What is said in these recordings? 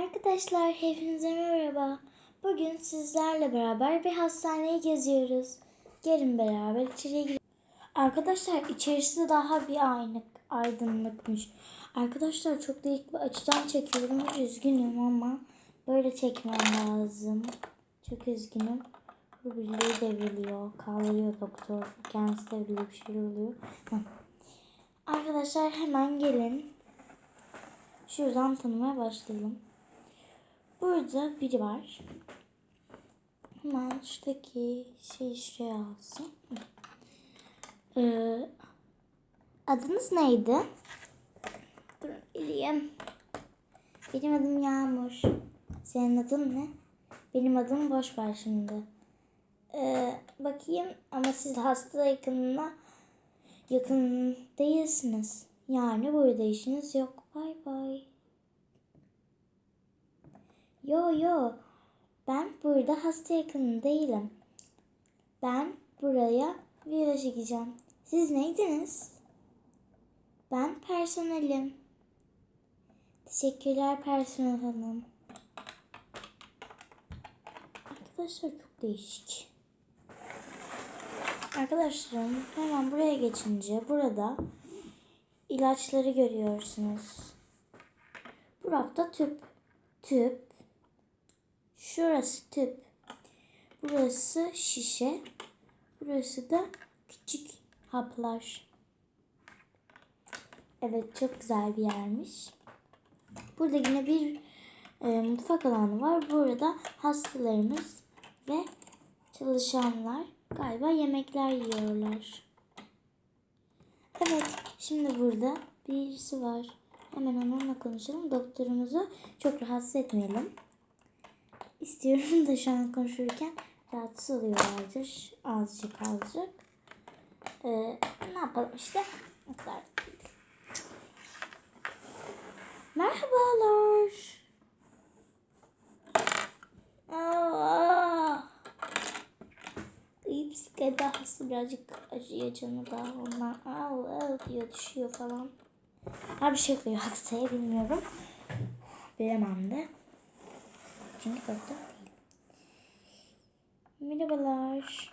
Arkadaşlar hepinize merhaba. Bugün sizlerle beraber bir hastaneyi geziyoruz. Gelin beraber içeriye girelim. Arkadaşlar içerisi daha bir aylık, aydınlıkmış. Arkadaşlar çok değişik bir açıdan çekiyorum. Üzgünüm ama böyle çekmem lazım. Çok üzgünüm. Bu birliği devriliyor. Kaldırıyor doktor. Kendisi devriliyor bir şey oluyor. Arkadaşlar hemen gelin. Şuradan tanımaya başlayalım. Burada biri var. Hemen şuradaki şey şuraya alsın. Ee, adınız neydi? Dur bileyim. Benim adım Yağmur. Senin adın ne? Benim adım boş ver şimdi. Ee, bakayım ama siz hasta yakınına yakın değilsiniz. Yani burada işiniz yok. Bay bay. Yo yo. Ben burada hasta yakını değilim. Ben buraya vira çekeceğim. Siz neydiniz? Ben personelim. Teşekkürler personel hanım. Arkadaşlar çok değişik. Arkadaşlarım hemen buraya geçince burada ilaçları görüyorsunuz. Bu rafta tüp. Tüp. Şurası tüp. Burası şişe. Burası da küçük haplar. Evet çok güzel bir yermiş. Burada yine bir e, mutfak alanı var. Burada hastalarımız ve çalışanlar galiba yemekler yiyorlar. Evet, şimdi burada birisi var. Hemen onunla konuşalım. Doktorumuzu çok rahatsız etmeyelim. İstiyorum da şu an konuşurken rahatsız oluyorlardır. Azıcık azıcık. Ee, ne yapalım işte. O kadar da değil. Merhabalar. Aa. İyi bisiklette hasta birazcık acıyor canı da ondan al al diyor düşüyor falan. Her bir şey yapıyor hastaya bilmiyorum. Bilemem de. Doktor değil. Merhabalar.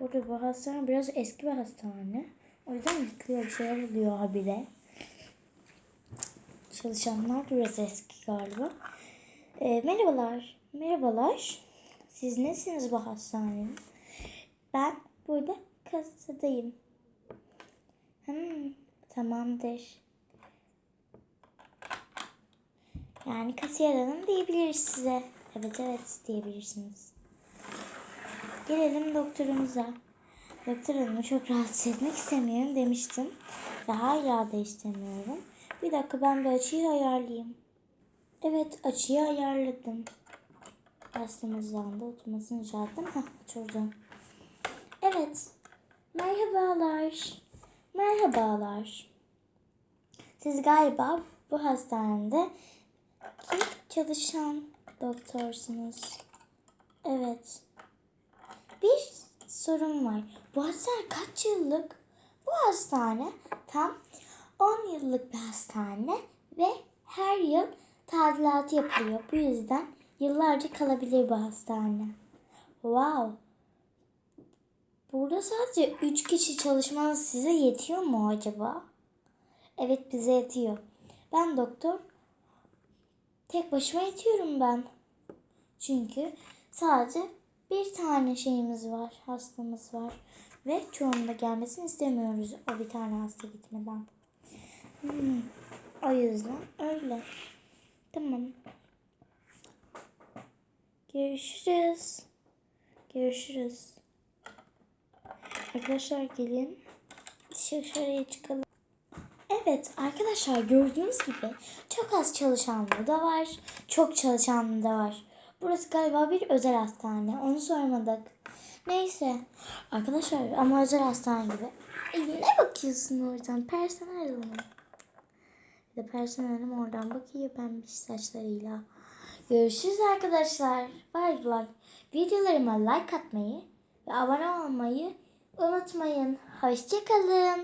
Burada bu hastane biraz eski bir hastane. O yüzden yıkılıyor bir şeyler oluyor habire. Çalışanlar biraz eski galiba. Ee, merhabalar. Merhabalar. Siz nesiniz bu hastanenin? Ben burada kasadayım. Hmm, tamamdır. Yani kasiyer hanım diyebiliriz size. Evet evet diyebilirsiniz. Gelelim doktorumuza. Doktor hanımı çok rahatsız etmek istemiyorum demiştim. Ve hala da istemiyorum. Bir dakika ben bir açıyı ayarlayayım. Evet açıyı ayarladım. Hastamızdan da oturmasını rica ettim. Hah oturdum. Evet. Merhabalar. Merhabalar. Siz galiba bu hastanede ki çalışan doktorsunuz. Evet. Bir sorun var. Bu hastane kaç yıllık? Bu hastane tam 10 yıllık bir hastane ve her yıl tadilatı yapılıyor. Bu yüzden yıllarca kalabilir bu hastane. Wow. Burada sadece 3 kişi çalışmanız size yetiyor mu acaba? Evet bize yetiyor. Ben doktor. Tek başıma yetiyorum ben. Çünkü sadece bir tane şeyimiz var, hastamız var. Ve çoğunun da gelmesini istemiyoruz o bir tane hasta gitmeden. Hmm. O yüzden öyle. Tamam. Görüşürüz. Görüşürüz. Arkadaşlar gelin. Dışarıya çıkalım. Evet arkadaşlar gördüğünüz gibi çok az çalışanlı da var. Çok çalışanlı da var. Burası galiba bir özel hastane. Onu sormadık. Neyse. Arkadaşlar ama özel hastane gibi. E, ne bakıyorsun oradan? Personel mi? De personelim oradan bakıyor pembiş saçlarıyla. Görüşürüz arkadaşlar. Bay bay. Videolarıma like atmayı ve abone olmayı unutmayın. Hoşçakalın.